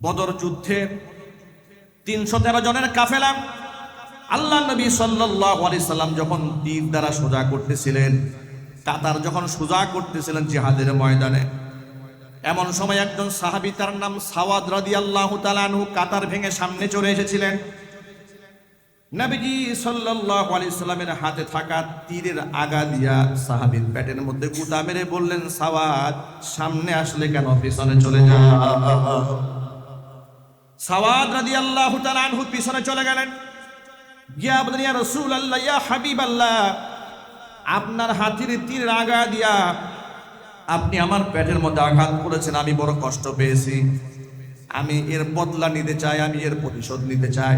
বদর যুদ্ধে তিনশো তেরো জনের কাফেলা। আল্লাহ নবী সাল্লাহ আলি সাল্লাম যখন তীর দ্বারা সোজা করতেছিলেন, কাতার যখন সোজা করতেছিলেন জিহাদের ময়দানে, এমন সময় একজন সাহাবি, তার নাম সাওয়াদ রাদি আল্লাহ তালানহু কাতার ভেঙে সামনে চলে এসেছিলেন। নবীজি আলাইহি সাল্লামের হাতে থাকা তীরের আগা দিয়া সাহাবীর পেটের মধ্যে গুতা মেরে বললেন, সাওয়াদ, সামনে আসলে কেন পিছনে চলে যা সাওয়াদ রাদিয়াল্লাহু তাআলা আনহু পিছনে চলে গেলেন। গিয়া বললেন, ইয়া রাসূলুল্লাহ, ইয়া হাবিবাল্লাহ, আপনার হাতির তীর আগা দিয়া আপনি আমার পেটের মধ্যে আঘাত করেছেন, আমি বড় কষ্ট পেয়েছি। আমি এর বদলা নিতে চাই, আমি এর প্রতিশোধ নিতে চাই।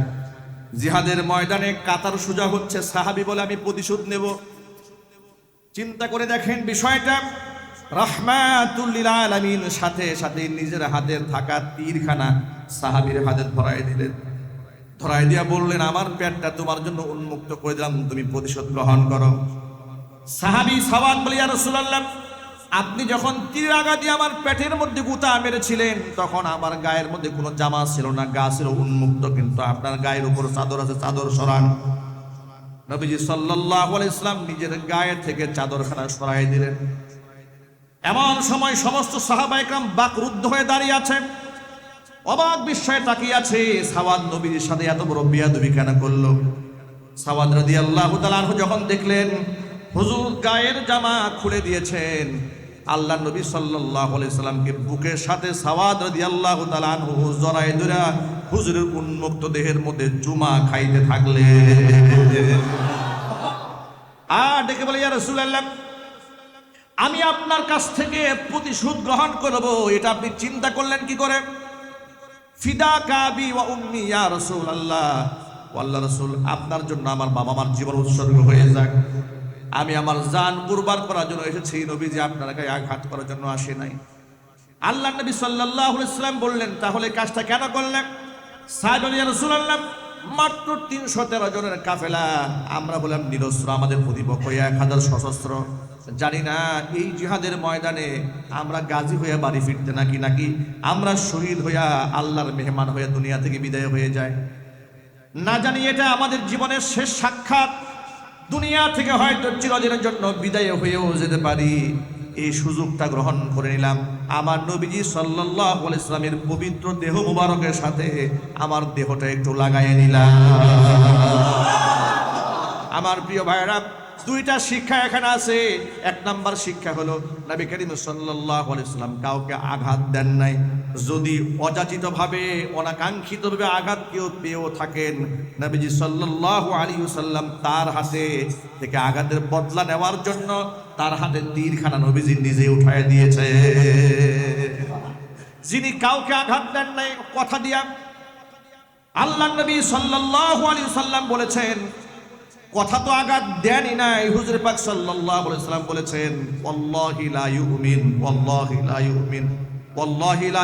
জিহাদের ময়দানে কাতার সোজা হচ্ছে, সাহাবি বলে আমি প্রতিশোধ নেব। চিন্তা করে দেখেন বিষয়টা রহমাতুল্লিল আলামিন, সাথে সাথে নিজের হাতের থাকা তীরখানা সাহাবির হাতে ধরাই দিলেন। ধরাই দিয়া বললেন, আমার পেটটা তোমার জন্য উন্মুক্ত করে দিলাম, তুমি প্রতিশোধ গ্রহণ করো। সাহাবি সাওয়াদ বলিয়া রসুলাল্লাহ, আপনি যখন তীর আগা দিয়ে আমার পেটের মধ্যে গুতা মেরেছিলেন, তখন আমার গায়ের মধ্যে কোনো জামা ছিল না, গা ছিল উন্মুক্ত, কিন্তু আপনার গায়ের উপর চাদর আছে, চাদর সরান। নবীজি আলাইহি ইসলাম নিজের গায়ে থেকে চাদর চাদরখানা সরাই দিলেন। এমন সময় সমস্ত সাহাবাইকরাম বাকরুদ্ধ হয়ে দাঁড়িয়ে আছে। অবাক বিস্ময়ে তাকিয়ে আছে সাওয়াদ নবীর সাথে এত বড় বিয়াদবি কেন করল? সাওয়াদ রাদিয়াল্লাহু তাআলা আনহু যখন দেখলেন, হুজুর গায়ের জামা খুলে দিয়েছেন, আল্লাহ নবী আলাইহি সাল্লামকে বুকের সাথে সাওয়াদ রাদিয়াল্লাহু তাআলা আনহু জড়ায় ধরে হুজুরের উন্মুক্ত দেহের মধ্যে জুমা খাইতে থাকলে আর ডেকে বলে, ইয়া রাসূলুল্লাহ, আমি আপনার কাছ থেকে প্রতিশোধ গ্রহণ করব। এটা আপনি চিন্তা করলেন কি করে? ফিদা কাবি ওয়া উম্মি ইয়া রাসূলুল্লাহ। আল্লাহ রাসূল, আপনার জন্য আমার বাবা মার জীবন উৎসর্গ হয়ে যাক। আমি আমার জান কুরবান করার জন্য এসেছি, নবীজি আপনার গায়ে আঘাত করার জন্য আসে নাই। আল্লাহ নবী সাল্লাল্লাহু আলাইহি সাল্লাম বললেন, তাহলে কাজটা কেন করলেন? সাহেব ইয়া রাসূলুল্লাহ, মাত্র তিনশো তেরো জনের কাফেলা। আমরা বললাম, নিরস্ত্র, আমাদের প্রতিপক্ষ এক হাজার সশস্ত্র। জানি না, এই জিহাদের ময়দানে আমরা গাজী হয়ে বাড়ি ফিরতে নাকি নাকি আমরা শহীদ হইয়া আল্লাহর মেহমান হয়ে দুনিয়া থেকে বিদায় হয়ে যায় না জানি এটা আমাদের জীবনের শেষ সাক্ষাৎ। দুনিয়া থেকে হয়তো চিরদিনের জন্য বিদায় হয়েও যেতে পারি। এই সুযোগটা গ্রহণ করে নিলাম। আমার নবীজি সাল্লাহ ইসলামের পবিত্র দেহ মুবারকের সাথে আমার দেহটা একটু লাগাইয়ে নিলাম। আমার প্রিয় ভাইরা দুইটা শিক্ষা এখানে আছে। এক নাম্বার শিক্ষা হলো নবী করিম সাল্লাল্লাহু আলাইহি সাল্লাম কাউকে আঘাত দেন নাই। যদি অযাচিত ভাবে অনাকাঙ্ক্ষিত ভাবে আঘাত কেউ পেয়েও থাকেন, নবীজি সাল্লাল্লাহু আলাইহি সাল্লাম তার হাতে থেকে আঘাতের বদলা নেওয়ার জন্য তার হাতে তীরখানা নবীজি নিজে উঠায় দিয়েছে। যিনি কাউকে আঘাত দেন নাই, কথা দিয়া আল্লাহ নবী সাল্লাল্লাহু আলাইহি সাল্লাম বলেছেন কথা তো আঘাত দেনই নাই। হুজুর পাক সাল্লাল্লাহু আলাইহি সাল্লাম বলেছেন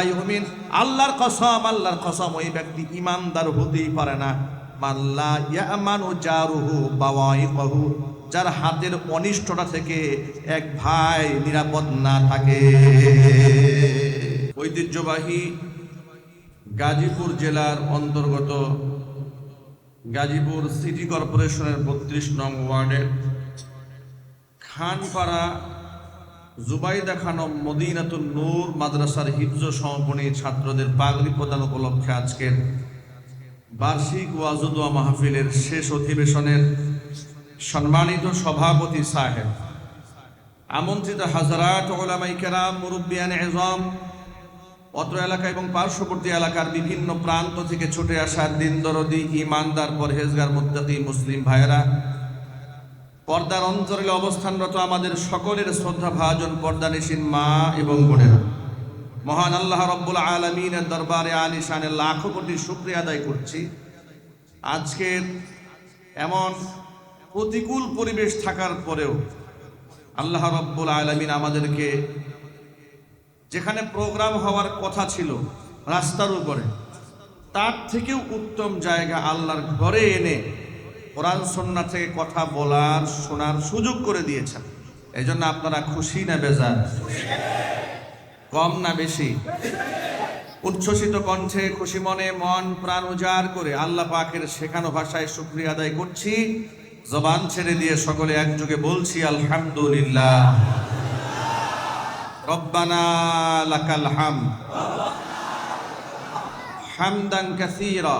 ইউমিন আল্লাহর কসম আল্লাহর কসম, ওই ব্যক্তি ইমানদার হতেই পারে না। মাল্লা ইয়ামানু জারুহু বাওয়াইকহু, যার হাতের অনিষ্টতা থেকে এক ভাই নিরাপদ না থাকে। ঐতিহ্যবাহী গাজীপুর জেলার অন্তর্গত গাজীপুর সিটি কর্পোরেশনের বত্রিশ নং ওয়ার্ডের খানপাড়া জুবাইদা খানম মদিনাতুল নূর মাদ্রাসার হিফজ সমাপনী ছাত্রদের পাগড়ি প্রদান উপলক্ষে আজকের বার্ষিক ওয়াজুদুয়া মাহফিলের শেষ অধিবেশনের সম্মানিত সভাপতি সাহেব। আমন্ত্রিত হাজারাত ওলামাই কেরাম মুরব্বিয়ান এজম অত্র এলাকা এবং পার্শ্ববর্তী এলাকার বিভিন্ন প্রান্ত থেকে ছুটে আসা দিন দরদি ইমানদার পরহেজগার মুত্তাকি মুসলিম ভাইয়েরা। পর্দার অন্তরে অবস্থানরত আমাদের সকলের শ্রদ্ধা ভাজন পর্দানিসীন মা এবং বোনেরা। মহান আল্লাহ রব্বুল আলমিনের দরবারে আলী শানের লাখো কোটি শুক্রিয়া আদায় করছি। আজকের এমন প্রতিকূল পরিবেশ থাকার পরেও আল্লাহ রব্বুল আলমিন আমাদেরকে যেখানে প্রোগ্রাম হওয়ার কথা ছিল, রাস্তার উপরে। তার থেকেও উত্তম জায়গা আল্লাহর ঘরে এনে কোরআন সন্না থেকে কথা বলার, শোনার সুযোগ করে দিয়েছেন। এই জন্য আপনারা খুশি না বেজার? কম না বেশি? উচ্ছ্বসিত কণ্ঠে খুশি মনে, মন, প্রাণ উজাড় করে আল্লাহ পাকের শেখানো ভাষায় শুক্রিয়া আদায় করছি। জবান ছেড়ে দিয়ে সকলে একযোগে বলছি, আলহামদুলিল্লাহ। ربنا لك الحمد حمدا كثيرا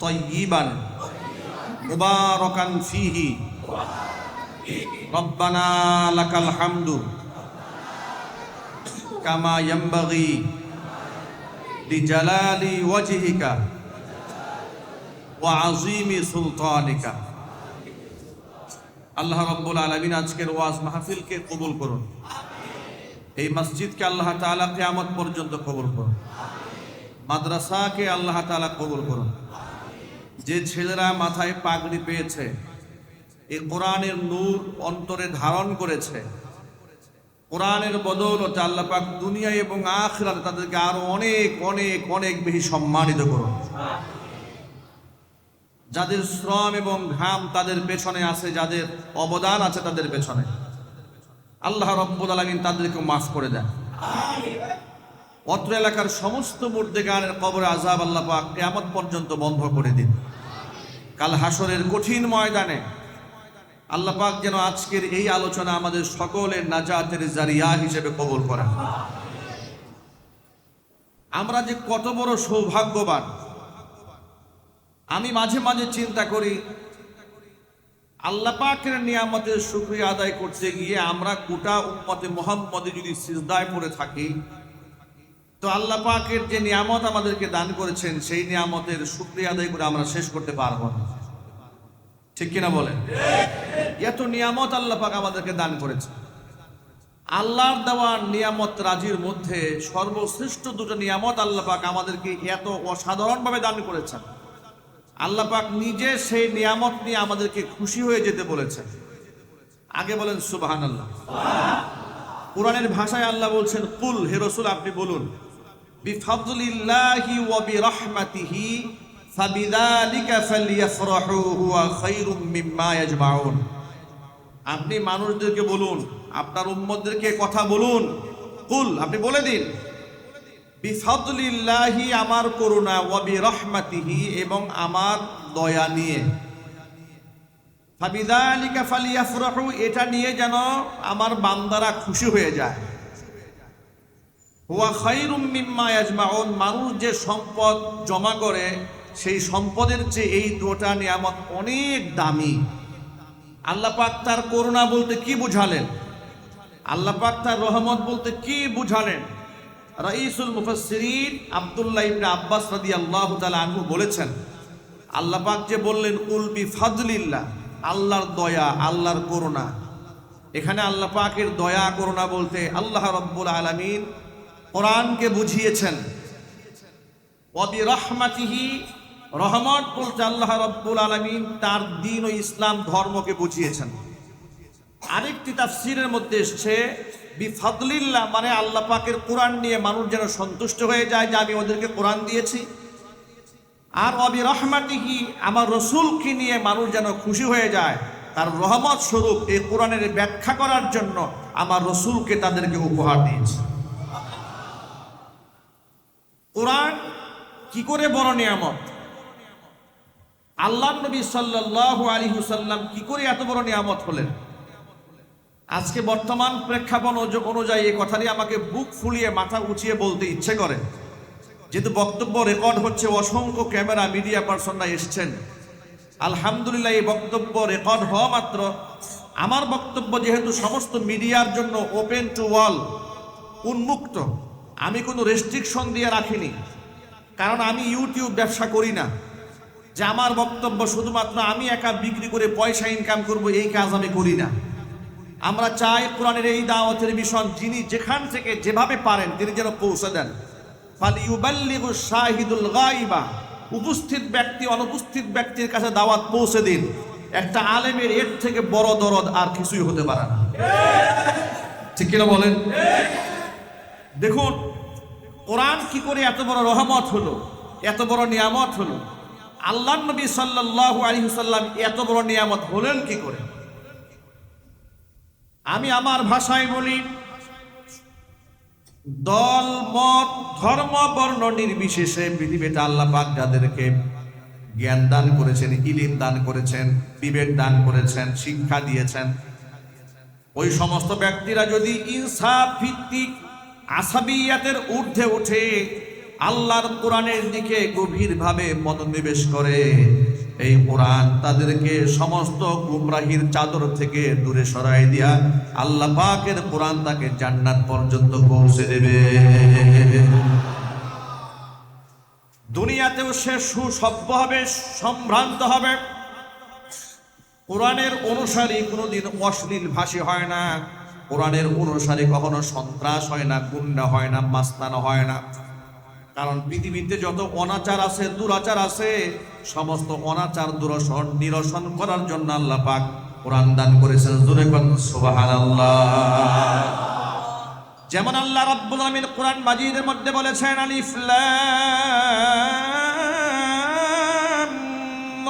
طيبا مباركا فيه ربنا لك الحمد كما ينبغي لجلال وجهك وعظيم سلطانك আল্লাহ রব্বুল আলমিন আজকের ওয়াজ মাহফিলকে কবুল করুন। এই মসজিদকে আল্লাহ তাআলা কিয়ামত পর্যন্ত কবুল করুন। মাদ্রাসাকে আল্লাহ তাআলা কবুল করুন। যে ছেলেরা মাথায় পাগড়ি পেয়েছে, এই কোরআনের নূর অন্তরে ধারণ করেছে, কোরআনের বদৌলতে আল্লাহ পাক দুনিয়া এবং আখরাতে তাদেরকে আরও অনেক অনেক অনেক বেশি সম্মানিত করুন। যাদের শ্রম এবং ঘাম তাদের পেছনে আছে, যাদের অবদান আছে তাদের পেছনে। আল্লাহ রব্বুল আলমিন তাদেরকে মাফ করে দেন। অত্র এলাকার সমস্ত মুর্দেগানের কবরে আজাব আল্লাহ পাক কেয়ামত পর্যন্ত বন্ধ করে দিন। কাল হাসরের কঠিন ময়দানে আল্লাহ পাক যেন আজকের এই আলোচনা আমাদের সকলের নাজাতের জারিয়া হিসেবে কবুল করা আমরা যে কত বড় সৌভাগ্যবান আমি মাঝে মাঝে চিন্তা করি, আল্লাহ পাকের নিয়ামতের শুক্রিয়া আদায় করতে গিয়ে আমরা গোটা উম্মতে মোহাম্মদে যদি সিজদায় পড়ে থাকি, তো আল্লাহ পাকের যে নিয়ামত আমাদেরকে দান করেছেন, সেই নিয়ামতের শুক্রিয়া আদায় করে আমরা শেষ করতে পারব না। ঠিক কিনা বলেন? এত নিয়ামত আল্লাহ পাক আমাদেরকে দান করেছে আল্লাহর দেওয়ার নিয়ামত রাজির মধ্যে সর্বশ্রেষ্ঠ দুটো নিয়ামত আল্লাহ পাক আমাদেরকে এত অসাধারণভাবে দান করেছেন। আল্লাহ পাক নিজে সেই নিয়ামত নিয়ে আমাদেরকে খুশি হয়ে যেতে বলেছেন। আগে বলেন সুবাহান আল্লাহ কোরআনের ভাষায় আল্লাহ বলছেন, কুল, হে রসুল, আপনি বলুন আপনি মানুষদেরকে বলুন, আপনার উম্মতদেরকে কথা বলুন। কুল, আপনি বলে দিন। বিফাদলিল্লাহি আমার করুণা ওয়া বিরহমাতিহি এবং আমার দয়া নিয়ে। ফাবিদালিকা ফালিয়াফরাহু, এটা নিয়ে যেন আমার বান্দারা খুশি হয়ে যায়। হুয়া খাইরুম মিম্মা ইয়াজমাউন, মানুষ যে সম্পদ জমা করে, সেই সম্পদের চেয়ে এই দুটা নিয়ামত অনেক দামি। আল্লাহ পাক তার করুণা বলতে কি বুঝালেন? আল্লাহ পাক তার রহমত বলতে কি বুঝালেন? রাইসুল মুফাসসিরিন আব্দুল্লাহ ইবনে আব্বাস রাদিয়াল্লাহু তাআলা আনহু বলেছেন, আল্লাহ পাক যে বললেন কুল বি ফাদলিল্লাহ আল্লাহর দয়া, আল্লাহর করুণা। এখানে আল্লাহ পাকের দয়া, করুণা বলতে আল্লাহ রব্বুল আলামিন কোরআনকে বুঝিয়েছেন। ওয়াবি রহমাতিহি রহমত বলতে আল্লাহ রব্বুল আলামিন তার দিন ও ইসলাম ধর্মকে বুঝিয়েছেন। আরেকটি তাফসিরের মধ্যে এসছে বিফাদলিল্লাহ মানে আল্লাহ পাকের কোরআন নিয়ে মানুষ যেন সন্তুষ্ট হয়ে যায় যে আমি ওদেরকে কোরআন দিয়েছি। আর অবি রহমাতিহি আমার রসুলকে নিয়ে মানুষ যেন খুশি হয়ে যায়, তার রহমত স্বরূপ এই কোরআনের ব্যাখ্যা করার জন্য আমার রসুলকে তাদেরকে উপহার দিয়েছে। কোরআন কি করে বড় নিয়ামত? আল্লাহ নবী সাল্লাল্লাহু আলাইহি ওয়াসাল্লাম কি করে এত বড় নিয়ামত হলেন? আজকে বর্তমান প্রেক্ষাপট অনু- অনুযায়ী এই কথাটি আমাকে বুক ফুলিয়ে মাথা উঁচিয়ে বলতে ইচ্ছে করে। যেহেতু বক্তব্য রেকর্ড হচ্ছে, অসংখ্য ক্যামেরা, মিডিয়া পার্সনরা এসছেন। আলহামদুলিল্লাহ, এই বক্তব্য রেকর্ড হওয়া মাত্র। আমার বক্তব্য যেহেতু সমস্ত মিডিয়ার জন্য ওপেন টু ওয়াল, উন্মুক্ত, আমি কোনো রেস্ট্রিকশন দিয়ে রাখিনি। কারণ আমি ইউটিউব ব্যবসা করি না। যে আমার বক্তব্য শুধুমাত্র আমি একা বিক্রি করে পয়সা ইনকাম করব, এই কাজ আমি করি না। আমরা চাই কোরআনের এই দাওয়াতের মিশন যিনি যেখান থেকে যেভাবে পারেন তিনি যেন পৌঁছে দেন। শাহিদুল গাইবা উপস্থিত ব্যক্তি, অনুপস্থিত ব্যক্তির কাছে দাওয়াত পৌঁছে দিন। একটা আলেমের এর থেকে বড় দরদ আর কিছুই হতে পারে না। ঠিক কিনা বলেন? দেখুন, কোরআন কি করে এত বড় রহমত হলো, এত বড় নিয়ামত হলো? আল্লাহ নবী সাল্লাল্লাহু আলাইহি সাল্লাম এত বড় নিয়ামত হলেন কি করে? আমি আমার ভাষায় বলি, দল, মত, ধর্ম, বর্ণ নির্বিশেষে পৃথিবীতে আল্লাহ পাক যাদেরকে জ্ঞান দান করেছেন, ইলিম দান করেছেন, বিবেক দান করেছেন, শিক্ষা দিয়েছেন, ওই সমস্ত ব্যক্তিরা যদি ইনসাফ ভিত্তিক আসাবিয়াতের ঊর্ধ্বে উঠে আল্লাহর কোরআনের দিকে গভীরভাবে মনোনিবেশ করে এই কোরআন তাদেরকে সমস্ত গুমরাহির চাদর থেকে দূরে সরাই দিয়া আল্লাহ পাকের কোরআন তাকে জান্নাত পর্যন্ত পৌঁছে দেবে। দুনিয়াতেও সে সুসভ্য হবে, সম্ভ্রান্ত হবে। কোরআনের অনুসারী কোনোদিন অশ্লীল ভাষী হয় না। কোরআনের অনুসারী কখনো সন্ত্রাস হয় না, গুন্ডা হয় না, মাস্তানো হয় না। কারণ পৃথিবীতে যত অনাচার আছে, দুরাচার আছে, সমস্ত অনাচার দুরসন নিরসন করার জন্য আল্লাহ পাক কোরআন দান করেছেন। জোরে সুবহানাল্লাহ। যেমন আল্লাহ রাব্বুল আলামিন কোরআন মাজিদের মধ্যে বলেছেন, আলিফ লাম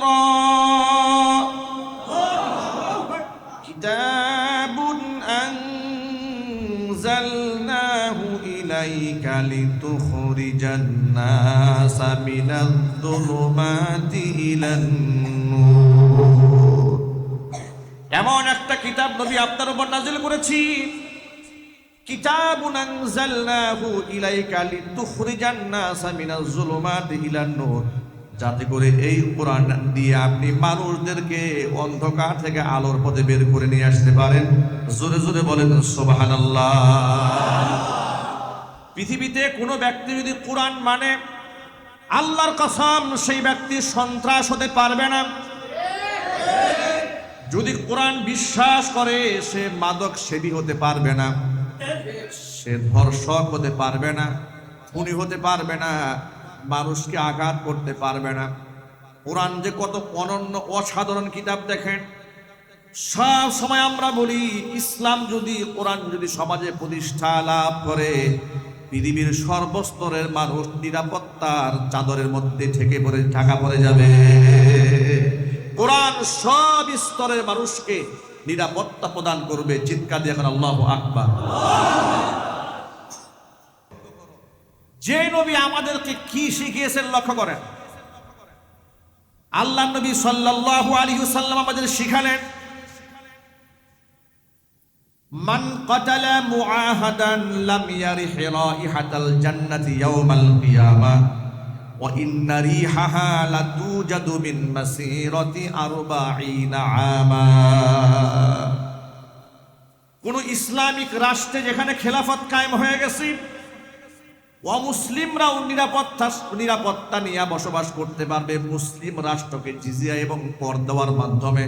রা। কিতাবুন আনজালনাহু ইলাইকা লিতুখ لتخرج الناس من الظلمات إلى النور এমন একটা কিতাব নবী আপনার উপর নাজিল করেছি কিতাবুন আনজালনাহু ইলাইকা লিতুখরিজান নাসা মিনাজ যুলুমাতি ইলান নূর যাতে করে এই কোরআন দিয়ে আপনি মানুষদেরকে অন্ধকার থেকে আলোর পথে বের করে নিয়ে আসতে পারেন জোরে জোরে বলেন সুবহানাল্লাহ পৃথিবীতে কোনো ব্যক্তি যদি কোরআন মানে আল্লাহর কসম, সেই ব্যক্তি সন্ত্রাস হতে পারবে না। যদি কোরআন বিশ্বাস করে, সে মাদক সেবী হতে পারবে না। সে ধর্ষক হতে পারবে না। খুনি হতে পারবে না। মানুষকে আঘাত করতে পারবে না। কোরআন যে কত অনন্য, অসাধারণ কিতাব দেখেন। সব সময় আমরা বলি, ইসলাম যদি, কোরআন যদি সমাজে প্রতিষ্ঠা লাভ করে পৃথিবীর সর্বস্তরের মানুষ নিরাপত্তার চাদরের মধ্যে ঠেকে পড়ে, ঢাকা পড়ে যাবে। কোরআন সব স্তরের মানুষকে নিরাপত্তা প্রদান করবে, চিৎকার দিয়ে এখন আল্লাহ আকবার। যে নবী আমাদেরকে কি শিখিয়েছেন লক্ষ্য করেন? আল্লাহ নবী সাল্লাল্লাহু আলাইহি সাল্লাম আমাদের শিখালেন মান কাতালা মুআহাদান লাম ইয়ারিহ রাইহাতাল জান্নাতি ইয়াওমাল কিয়ামা, ওয়া ইন্না রিহাহা লাতুজাদু মিন মাসিরাতি আরবাঈনা আমা। কোন ইসলামিক রাষ্ট্রে যেখানে খেলাফত কায়েম হয়ে গেছে অমুসলিমরাও নিরাপত্তা নিরাপত্তা নিয়ে বসবাস করতে পারবে। মুসলিম রাষ্ট্রকে জিজিয়া এবং কর দেওয়ার মাধ্যমে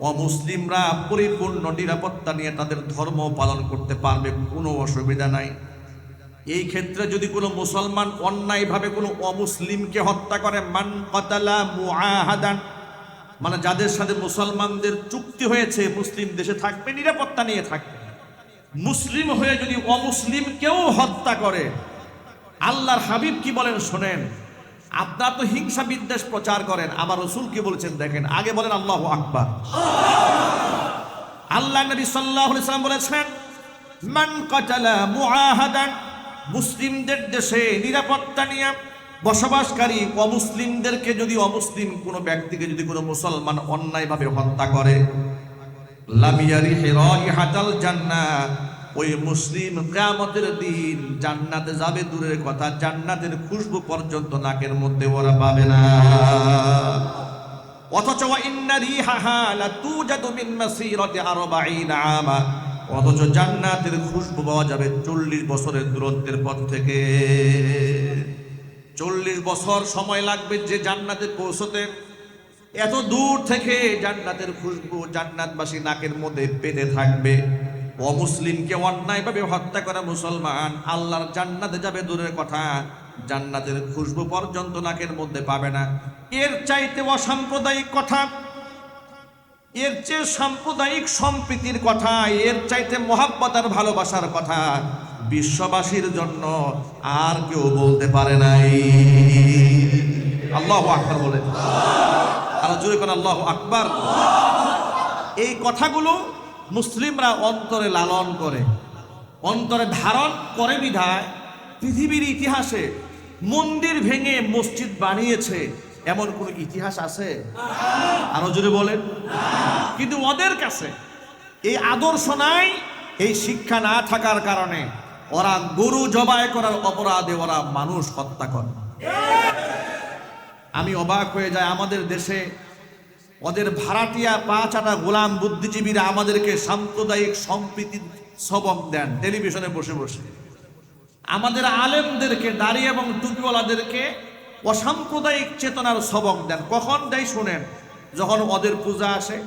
অমুসলিমরা পরিপূর্ণ নিরাপত্তা নিয়ে তাদের ধর্ম পালন করতে পারবে, কোনো অসুবিধা নাই। এই ক্ষেত্রে যদি কোনো মুসলমান অন্যায়ভাবে কোনো অমুসলিমকে হত্যা করে, মান কতালা মুআহাদান মানে যাদের সাথে মুসলমানদের চুক্তি হয়েছে, মুসলিম দেশে থাকবে, নিরাপত্তা নিয়ে থাকবে। মুসলিম হয়ে যদি অমুসলিমকেও হত্যা করে, আল্লাহর হাবিব কি বলেন শোনেন। আপনার তো হিংসা বিদ্বেষ প্রচার করেন আমার রসুল কি বলেছেন, দেখেন, আগে বলেন আল্লাহ আকবার। আল্লাহ নবী সাল্লাম বলেছেন, মান কাতালা মুআহাদান মুসলিমদের দেশে নিরাপত্তা নিয়ে বসবাসকারী অমুসলিমদেরকে যদি অমুসলিম কোনো ব্যক্তিকে যদি কোনো মুসলমান অন্যায়ভাবে হত্যা করে লামিয়ারি হাতাল জান্নাত ওই মুসলিম কেয়ামতের দিন জান্নাতে যাবে দূরের কথা, জান্নাতের খুশবু পর্যন্ত নাকের মধ্যে ওরা পাবে না। অথচ অথচ জান্নাতের খুশবু পাওয়া যাবে চল্লিশ বছরের দূরত্বের পথ থেকে। চল্লিশ বছর সময় লাগবে যে জান্নাতে পৌঁছতে। এত দূর থেকে জান্নাতের খুশবু জান্নাতবাসী নাকের মধ্যে পেতে থাকবে। অমুসলিমকে অন্যায়ভাবে হত্যা করা মুসলমান, আল্লাহর জান্নাতে যাবে দূরের কথা, জান্নাতের খুশবু পর্যন্ত নাকের মধ্যে পাবে না। এর চাইতে অসাম্প্রদায়িক কথা, এর চেয়ে সাম্প্রদায়িক সম্প্রীতির কথা, এর চাইতে মহাব্বতার ভালোবাসার কথা বিশ্ববাসীর জন্য আর কেউ বলতে পারে নাই। আল্লাহ আকবার বলে আর জোরে করে আল্লাহ আকবার। এই কথাগুলো মুসলিমরা অন্তরে লালন করে, অন্তরে ধারণ করে বিধায় পৃথিবীর ইতিহাসে মন্দির ভেঙে মসজিদ বানিয়েছে, এমন কোন ইতিহাস আছে? আরও জোরে বলেন। কিন্তু ওদের কাছে এই আদর্শ নাই, এই শিক্ষা না থাকার কারণে ওরা গরু জবাই করার অপরাধে ওরা মানুষ হত্যা করে। আমি অবাক হয়ে যাই, আমাদের দেশে ওদের ভাড়াটিয়া পাঁচ আটা গোলাম বুদ্ধিজীবীরা আমাদেরকে সাম্প্রদায়িক সম্প্রীতি সবক দেন, টেলিভিশনে বসে বসে। আমাদের আলেমদেরকে, দাড়ি এবং টুপিওয়ালাদেরকে অসাম্প্রদায়িক চেতনার সবক দেন। কখন? দেয় শুনেন, যখন ওদের পূজা আসে,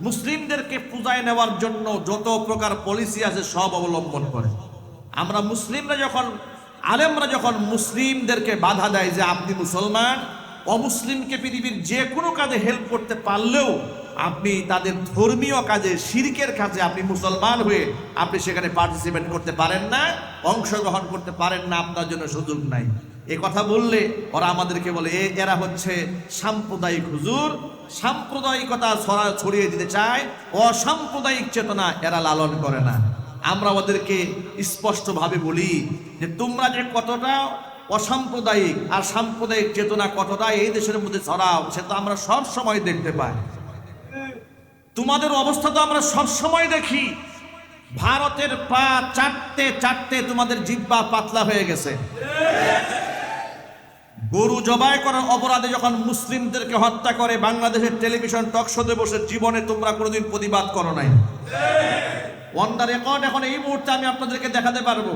মুসলিমদেরকে পূজায় নেওয়ার জন্য যত প্রকার পলিসি আছে সব অবলম্বন করে। আমরা মুসলিমরা যখন, আলেমরা যখন মুসলিমদেরকে বাধা দেয় যে আপনি মুসলমান অমুসলিমকে পৃথিবীর যে কোনো কাজে হেল্প করতে পারলেও আপনি তাদের ধর্মীয় কাজে, শিরকের কাজে আপনি মুসলমান হয়ে আপনি সেখানে পার্টিসিপেট করতে পারেন না, অংশগ্রহণ করতে পারেন না, আপনার জন্য সুযোগ নাই। এ কথা বললে ওরা আমাদেরকে বলে, এ, এরা হচ্ছে সাম্প্রদায়িক হুজুর, সাম্প্রদায়িকতা ছড়া, ছড়িয়ে দিতে চায়, অসাম্প্রদায়িক চেতনা এরা লালন করে না। আমরা ওদেরকে স্পষ্টভাবে বলি যে, তোমরা যে কতটা অসাম্প্রদায়িক আর সাম্প্রদায়িক চেতনা কতটা এই দেশের মধ্যে ছড়াও, সে তো আমরা সব সময় দেখতে পাই। তোমাদের অবস্থা তো আমরা সব সময় দেখি। ভারতের পা চারটে চারটে তোমাদের জিব্বা পাতলা হয়ে গেছে। গরু জবাই করার অপরাধে যখন মুসলিমদেরকে হত্যা করে, বাংলাদেশের টেলিভিশন টক শোতে বসে জীবনে তোমরা কোনোদিন প্রতিবাদ করো নাই। অন দ্য রেকর্ড এখন এই মুহূর্তে আমি আপনাদেরকে দেখাতে পারব।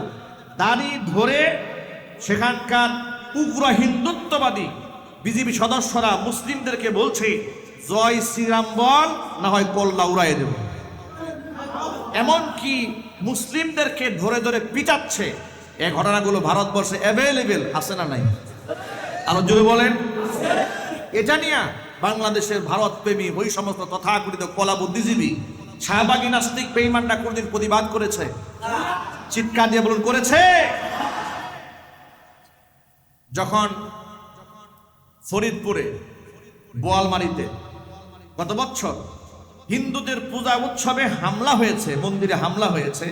দাড়ি ধরে সেখানকার উগ্র হিন্দুত্ববাদী বিজেপি সদস্যরা মুসলিমদেরকে বলছে, জয় শ্রীরাম বল, না হয় কল্লা উড়াই দেব। এমনকি মুসলিমদেরকে ধরে ধরে পিটাচ্ছে। এই ঘটনাগুলো ভারতবর্ষে অ্যাভেলেবেল আছে না নাই? আরও জোরে বলেন। এটা নিয়ে বাংলাদেশের ভারত প্রেমী ওই সমস্ত তথাকথিত কলা বুদ্ধিজীবী শাহবাগী নাস্তিক বেইমানরা কোনদিন প্রতিবাদ করেছে। চিৎকার দিয়ে বলুন, করেছে? যখন ফরিদপুরে বোয়ালমারিতে গত বছর হিন্দুদের পূজা উৎসবে হামলা হয়েছে, মন্দিরে হামলা হয়েছে,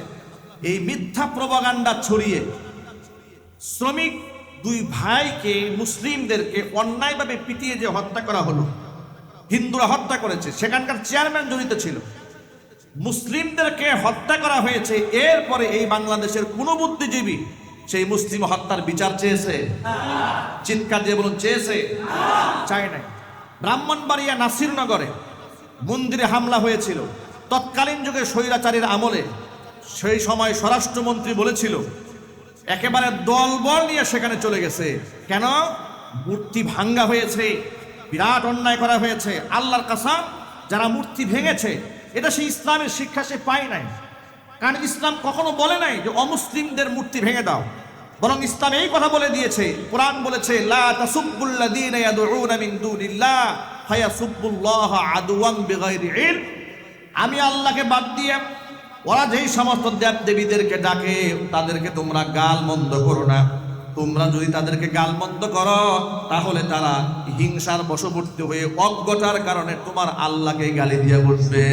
এই মিথ্যা প্রবাগান্ডা ছড়িয়ে শ্রমিক দুই ভাইকে মুসলিমদেরকে অন্যায়ভাবে পিটিয়ে যে হত্যা করা হলো, হিন্দুরা হত্যা করেছে, সেখানকার চেয়ারম্যান জড়িত ছিল। মুসলিমদেরকে হত্যা করা হয়েছে, এরপরে এই বাংলাদেশের কোন বুদ্ধিজীবী সেই মুসলিম হত্যার বিচার চেয়েছে? চিৎকার দিয়ে বলুন, চেয়েছে? চায় নাই। ব্রাহ্মণবাড়িয়া নাসিরনগরে মন্দিরে হামলা হয়েছিল। তৎকালীন যুগে স্বৈরাচারীর আমলে সেই সময় স্বরাষ্ট্রমন্ত্রী বলেছিল, একেবারে দলবল নিয়ে সেখানে চলে গেছে। কেন? মূর্তি ভাঙ্গা হয়েছে, বিরাট অন্যায় করা হয়েছে। আল্লাহর কাসাম, যারা মূর্তি ভেঙেছে, এটা সেই ইসলামের শিক্ষা সে পায় নাই। কারণ ইসলাম কখনো বলে নাই যে অমুসলিমদের মূর্তি ভেঙে দাও। বরং ইসলাম এই কথা বলে দিয়েছে, কোরআন বলেছে, লা আমি আল্লাহকে বাদ দিয়ে ওরা যেই সমস্ত দেব দেবীদেরকে ডাকে, তাদেরকে তোমরা গাল মন্দ করো না। তোমরা যদি তাদেরকে গাল মন্দ করো, তাহলে তারা হিংসার বশবর্তী হয়ে অজ্ঞতার কারণে তোমার আল্লাহকে গালি দিয়ে বসবে।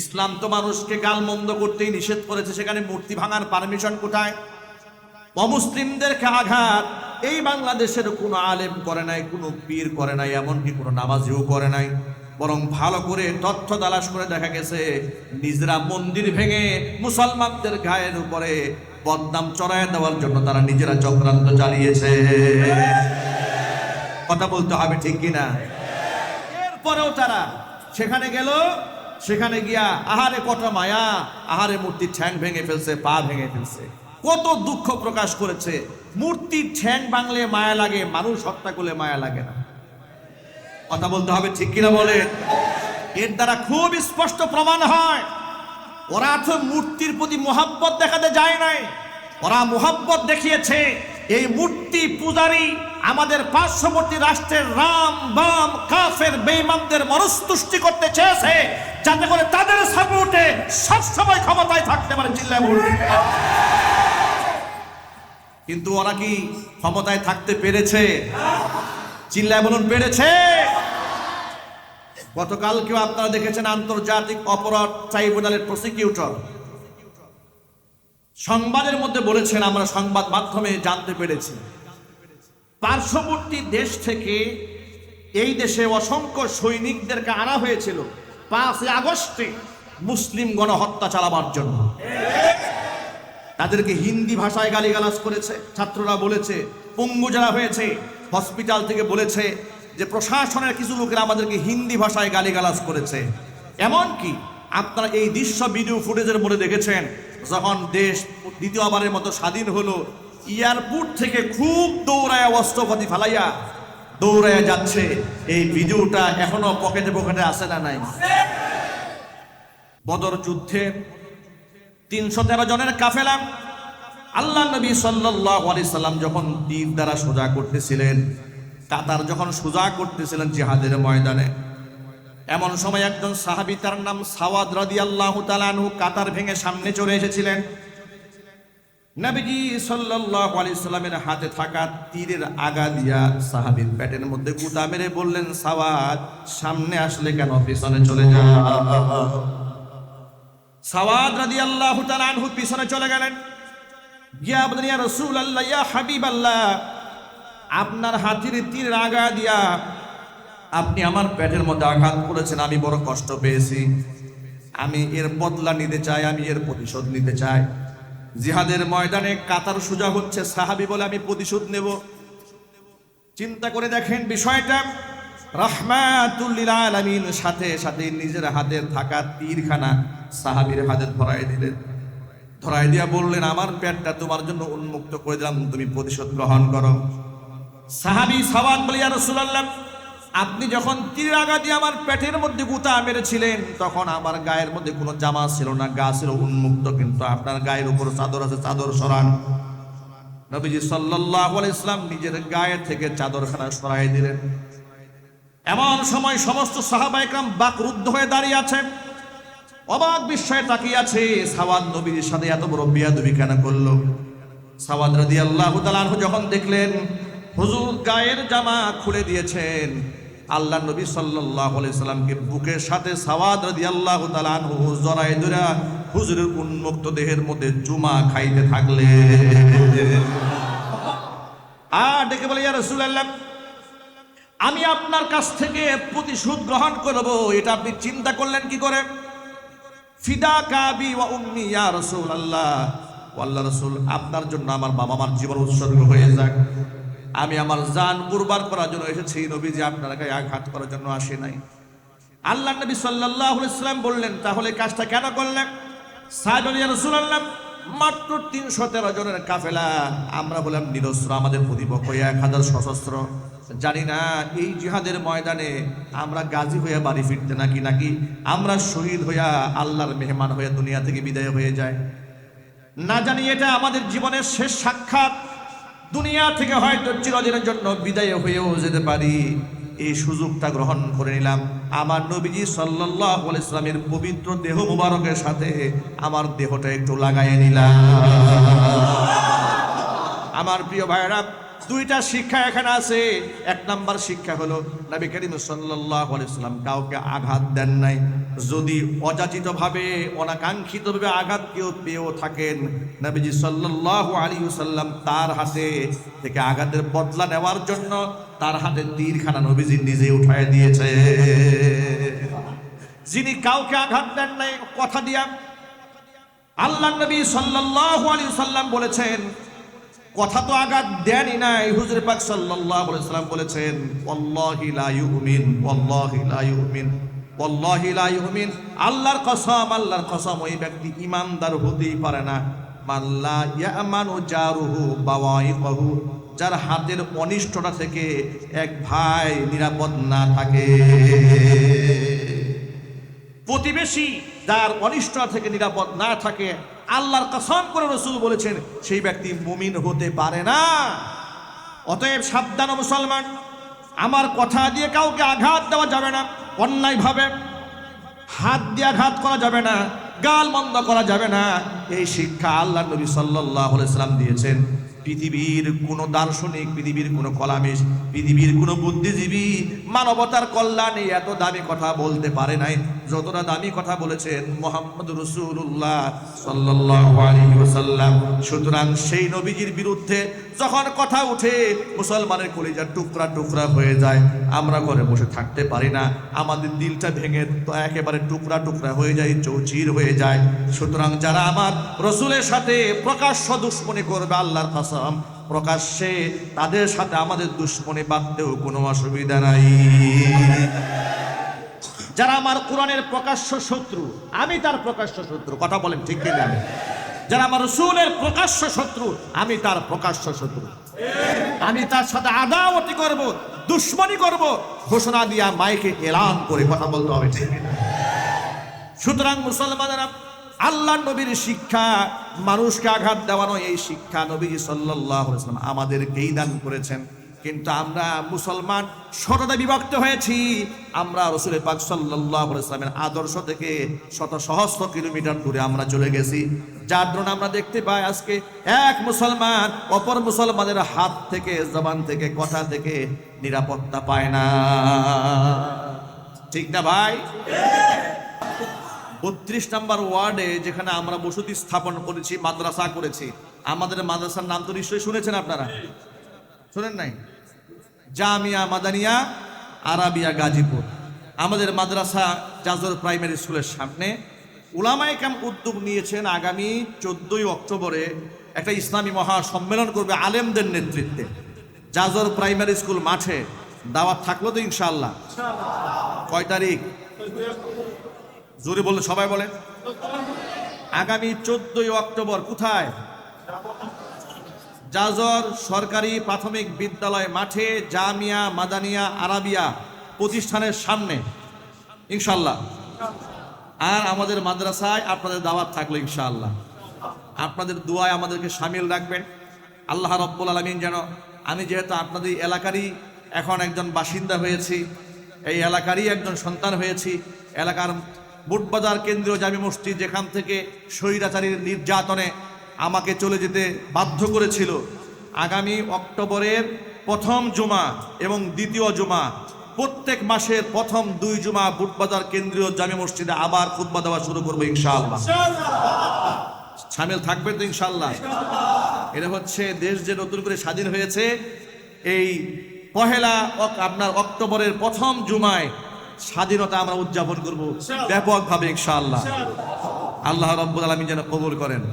ইসলাম তো মানুষকে গাল মন্দ করতেই নিষেধ করেছে, সেখানে মূর্তি ভাঙার পারমিশন কোথায়? অমুসলিমদেরকে আঘাত, এই বাংলাদেশের কোনো আলেম করে নাই, কোনো পীর করে নাই, এমনকি কোনো নামাজিও করে নাই। বরং ভালো করে তথ্য তালাশ করে দেখা গেছে, নিজেরা মন্দির ভেঙে মুসলমানদের গায়ের উপরে বদনাম চড়ায় দেওয়ার জন্য তারা নিজেরা চক্রান্ত চালিয়েছে। কথা বলতে হবে ঠিক কিনা? এরপরেও তারা সেখানে গেল সেখানে গিয়া আহারে কত মায়া, আহারে মূর্তির ঠ্যাং ভেঙে ফেলছে, পা ভেঙে ফেলছে। কত দুঃখ প্রকাশ করেছে। মূর্তির ঠ্যাং ভাঙলে মায়া লাগে, মানুষ হত্যা করলে মায়া লাগে না। কথা বলতে হবে ঠিক কিনা বলে এর দ্বারা খুব স্পষ্ট প্রমাণ হয়, ওরা তো মূর্তির প্রতি মোহাব্বত দেখাতে যায় নাই। ওরা মোহাব্বত দেখিয়েছে। এই মূর্তি পূজারী আমাদের পার্শ্ববর্তী রাষ্ট্রের রাম, বাম, কাফের বেইমানদের মনস্তুষ্টি করতে চেয়েছে, যাতে করে তাদের সাপোর্টে সবসময় ক্ষমতায় থাকতে পারে বলুন কিন্তু ওরা কি ক্ষমতায় থাকতে পেরেছে? চিল্লায় বলুন, পেরেছে। গতকালকেও আপনারা দেখেছেন আন্তর্জাতিক অপরাধ ট্রাইব্যুনালের প্রসিকিউটর সংবাদের মধ্যে বলেছেন, আমরা সংবাদ মাধ্যমে জানতে পেরেছি। পার্শ্ববর্তী দেশ থেকে এই দেশে অসংখ্য সৈনিকদেরকে আনা হয়েছিল পাঁচই আগস্টে মুসলিম গণহত্যা চালাবার জন্য। তাদেরকে হিন্দি ভাষায় গালিগালাজ করেছে, ছাত্ররা বলেছে, পঙ্গু যারা হয়েছে, হসপিটাল থেকে বলেছে যে প্রশাসনের কিছু লোকেরা আমাদেরকে হিন্দি ভাষায় গালিগালাজ করেছে। এমনকি আপনারা এই দৃশ্য, ভিডিও ফুটেজের মধ্যে দেখেছেন যখন দেশ দ্বিতীয়বারের মতো স্বাধীন হলো, এয়ারপোর্ট থেকে খুব দৌড়ায় অস্ত্রপাতি ফালাইয়া দৌড়ায় যাচ্ছে। এই ভিডিওটা এখনও পকেটে পকেটে আসে না নাই? বদর যুদ্ধে তিনশো তেরো জনের কাফেলা। আল্লাহ নবী সাল্লাম যখন তীর দ্বারা সোজা করতেছিলেন, কাতার যখন সোজা করতেছিলেন জিহাদের ময়দানে এমন সময় একজন সাহাবী তার নাম সাওয়াদ রাদিয়াল্লাহু তাআলা আনহু কাতার ভেঙে সামনে চলে এসেছিলেন। নবীজি সাল্লাল্লাহু আলাইহি সাল্লামের হাতে থাকা তীরের আগা দিয়া সাহাবীর পেটের মধ্যে গুতা মেরে বললেন, সাওয়াদ, সামনে আসলে কেন পিছনে চলে যা? সাওয়াদ রাদিয়াল্লাহু তাআলা আনহু পিছনে চলে গেলেন। গিয়া বললেন, ইয়া রাসূলুল্লাহ, ইয়া হাবিবাল্লাহ, আপনার হাতির তীর আগা দিয়া আপনি আমার পেটের মধ্যে আঘাত করেছেন, আমি বড় কষ্ট পেয়েছি। আমি এর বদলা নিতে চাই, আমি এর প্রতিশোধ নিতে চাই। জিহাদের ময়দানে কাতার সোজা হচ্ছে সাহাবি বলে আমি প্রতিশোধ নেব। চিন্তা করে দেখেন বিষয়টা। রহমাতুল্লিল আলামিন সাথে সাথে নিজের হাতে থাকা তীরখানা সাহাবীর হাতে ধরাই দিলেন। ধরাই দিয়া বললেন, আমার পেটটা তোমার জন্য উন্মুক্ত করে দিলাম, তুমি প্রতিশোধ গ্রহণ করো। সাহাবী সাওয়াদ বলিয়া রাসূলুল্লাহ আপনি যখন তীর আগা দিয়ে আমার পেটের মধ্যে গুতা মেরেছিলেন, তখন আমার গায়ের মধ্যে কোনো জামা ছিল না, গা ছিল উন্মুক্ত, কিন্তু আপনার গায়ের উপর চাদর আছে, চাদর সরান। নবীজি আলাইহি ইসলাম নিজের গায়ে থেকে চাদরখানা সরাই দিলেন। এমন সময় সমস্ত সাহাবাইকরাম বাকরুদ্ধ হয়ে দাঁড়িয়ে আছে। অবাক বিস্ময়ে তাকিয়ে আছে, সাওয়াদ নবীর সাথে এত বড় বিয়াদবি কেন করল? সাওয়াদ তাআলা আনহু যখন দেখলেন, হুজুর গায়ের জামা খুলে দিয়েছেন আল্লাহ নবী আলাইহি সাল্লামকে বুকের সাথে সাওয়াদ আনহু জড়ায় ধরে হুজুরের উন্মুক্ত দেহের মধ্যে জুমা খাইতে থাকলে। আর ডেকে বলে, ইয়া রাসূলুল্লাহ, আমি আপনার কাছ থেকে প্রতিশোধ গ্রহণ করব। এটা আপনি চিন্তা করলেন কি করে? ফিদা কাবি ওয়া উম্মি, ইয়া রাসূলুল্লাহ। আল্লাহ রাসূল, আপনার জন্য আমার বাবা মার জীবন উৎসর্গ হয়ে যাক। আমি আমার জান কুরবান করার জন্য এসেছি, নবীজি আপনার গায়ে আঘাত করার জন্য আসে নাই। আল্লাহ নবী সাল্লাল্লাহু আলাইহি সাল্লাম বললেন, তাহলে কাজটা কেন করলেন? সাহেব ইয়া রাসূলুল্লাহ, মাত্র তিনশো তেরো জনের কাফেলা। আমরা বললাম, নিরস্ত্র, আমাদের প্রতিপক্ষ এক হাজার সশস্ত্র। জানি না, এই জিহাদের ময়দানে আমরা গাজী হয়ে বাড়ি ফিরতে নাকি নাকি আমরা শহীদ হইয়া আল্লাহর মেহমান হয়ে দুনিয়া থেকে বিদায় হয়ে যায় না জানি এটা আমাদের জীবনের শেষ সাক্ষাৎ দুনিয়া থেকে হয়তো চিরদিনের জন্য বিদায় হয়েও যেতে পারি। এই সুযোগটা গ্রহণ করে নিলাম। আমার নবীজি সাল্লাহ ইসলামের পবিত্র দেহ মুবারকের সাথে আমার দেহটা একটু লাগাইয়ে নিলাম। আমার প্রিয় ভাইরা দুইটা শিক্ষা এখানে আছে। এক নাম্বার শিক্ষা হলো, নবী করিম সাল্লাল্লাহু আলাইহি সাল্লাম কাউকে আঘাত দেন নাই। যদি অযাচিত ভাবে অনাকাঙ্ক্ষিত ভাবে আঘাত কেউ পেয়েও থাকেন, নবীজি সাল্লাল্লাহু আলাইহি সাল্লাম তার হাতে থেকে আঘাতের বদলা নেওয়ার জন্য তার হাতে তীরখানা নবীজি নিজে উঠায় দিয়েছে। যিনি কাউকে আঘাত দেন নাই, কথা দিয়া আল্লাহ নবী সাল্লাল্লাহু আলাইহি সাল্লাম বলেছেন কথা তো আঘাত দেনই নাই। হুজুর পাক সাল্লাল্লাহু আলাইহি সাল্লাম বলেছেন, ওয়াল্লাহি লা ইউমিন, ওয়াল্লাহি লা ইউমিন, ওয়াল্লাহি লা ইউমিন। আল্লাহর কসম আল্লাহর কসম, ওই ব্যক্তি ইমানদার হতেই পারে না। মাল্লা ইয়ামানু জারুহু বাওয়াইকহু, যার হাতের অনিষ্টটা থেকে এক ভাই নিরাপদ না থাকে। প্রতিবেশী যার অনিষ্টতা থেকে নিরাপদ না থাকে আল্লাহর কসম করে রসুল বলেছেন, সেই ব্যক্তি মুমিন হতে পারে না। অতএব সাবধান মুসলমান, আমার কথা দিয়ে কাউকে আঘাত দেওয়া যাবে না, অন্যায়ভাবে। হাত দিয়ে আঘাত করা যাবে না, গাল মন্দ করা যাবে না। এই শিক্ষা আল্লাহ নবী সাল্লাহ সাল্লাম দিয়েছেন। পৃথিবীর কোন দার্শনিক, পৃথিবীর কোন কলামিস পৃথিবীর কোন বুদ্ধিজীবী মানবতার কল্যাণে এত দামি কথা বলতে পারে নাই। যতটা দামি কথা বলেছেন মোহাম্মদ রসুল্লাহ সাল্লাহ সুতরাং সেই নবীজির বিরুদ্ধে যখন কথা উঠে মুসলমানের কলিজা টুকরা টুকরা হয়ে যায়, আমরা ঘরে বসে থাকতে পারি না। আমাদের দিলটা ভেঙে তো একেবারে টুকরা টুকরা হয়ে যায়, চৌচির হয়ে যায়। সুতরাং যারা আমার রসুলের সাথে প্রকাশ্য দুশ্মনী করবে, আল্লাহর কাসম, প্রকাশ্যে তাদের সাথে আমাদের দুশ্মনী বাঁধতেও কোনো অসুবিধা নাই। যারা আমার কোরআনের প্রকাশ্য শত্রু, আমি তার প্রকাশ্য শত্রু, কথা বলেন ঠিক কিনা? যারা আমার রসুলের প্রকাশ্য শত্রু, আমি তার প্রকাশ্য শত্রু। আমি তার সাথে আদাওয়াতি করব, দুশ্মনী করব। ঘোষণা দিয়া মাইকে এলান করে কথা বলতে হবে সুতরাং মুসলমানেরা, আল্লাহ নবীর শিক্ষা, মানুষকে আঘাত দেওয়ানো এই শিক্ষা নবী সাল্লাহ আমাদেরকেই দান করেছেন। কিন্তু আমরা মুসলমান শতটা বিভক্ত হয়েছি। আমরা রসুলের পাক সাল্লাহ ইসলামের আদর্শ থেকে শত সহস্র কিলোমিটার দূরে আমরা চলে গেছি। যার জন্য আমরা দেখতে পাই আজকে এক মুসলমান অপর মুসলমানের হাত থেকে, জবান থেকে, কথা থেকে নিরাপত্তা পায় না। ঠিক না ভাই? বত্রিশ নাম্বার ওয়ার্ডে যেখানে আমরা বসতি স্থাপন করেছি, মাদ্রাসা করেছি। আমাদের মাদ্রাসার নাম তো নিশ্চয়ই শুনেছেন আপনারা? শুনেন নাই? জামিয়া মাদানিয়া, আরাবিয়া গাজীপুর। আমাদের মাদ্রাসা জাজর প্রাইমারি স্কুলের সামনে উলামায়ে কাম উদ্যোগ নিয়েছেন আগামী চোদ্দই অক্টোবরে একটা ইসলামী মহা সম্মেলন করবে আলেমদের নেতৃত্বে। জাজর প্রাইমারি স্কুল মাঠে দাওয়াত থাকল তো ইনশাল্লাহ কয় তারিখ? জোরে বললে সবাই বলে আগামী চোদ্দই অক্টোবর কোথায়? জাজর সরকারি প্রাথমিক বিদ্যালয় মাঠে জামিয়া মাদানিয়া আরাবিয়া প্রতিষ্ঠানের সামনে। ইনশাল্লাহ আর আমাদের মাদ্রাসায় আপনাদের দাওয়াত থাকল ইনশাআল্লাহ। আপনাদের দুয়ায় আমাদেরকে সামিল রাখবেন। আল্লাহ রব্বুল আলমিন যেন, আমি যেহেতু আপনাদের এলাকারই এখন একজন বাসিন্দা হয়েছি, এই এলাকারই একজন সন্তান হয়েছি, এলাকার বুটবাজার কেন্দ্রীয় জামি মসজিদ যেখান থেকে স্বৈরাচারীর নির্যাতনে আমাকে চলে যেতে বাধ্য করেছিল। আগামী অক্টোবরের প্রথম জুমা এবং দ্বিতীয় জুমা। প্রত্যেক মাসের প্রথম দুই জুমা বুটবাজার কেন্দ্রীয় জামে মসজিদে আবার খুতবা দেওয়া শুরু করব ইনশাআল্লাহ। সামিল থাকবেন তো ইনশাল্লাহ এটা হচ্ছে দেশ যে নতুন করে স্বাধীন হয়েছে এই পহেলা আপনার অক্টোবরের প্রথম জুমায় স্বাধীনতা আমরা উদযাপন করব ব্যাপকভাবে ইনশাআল্লাহ। আল্লাহ রব্বুল আলমী যেন কবুল করেন।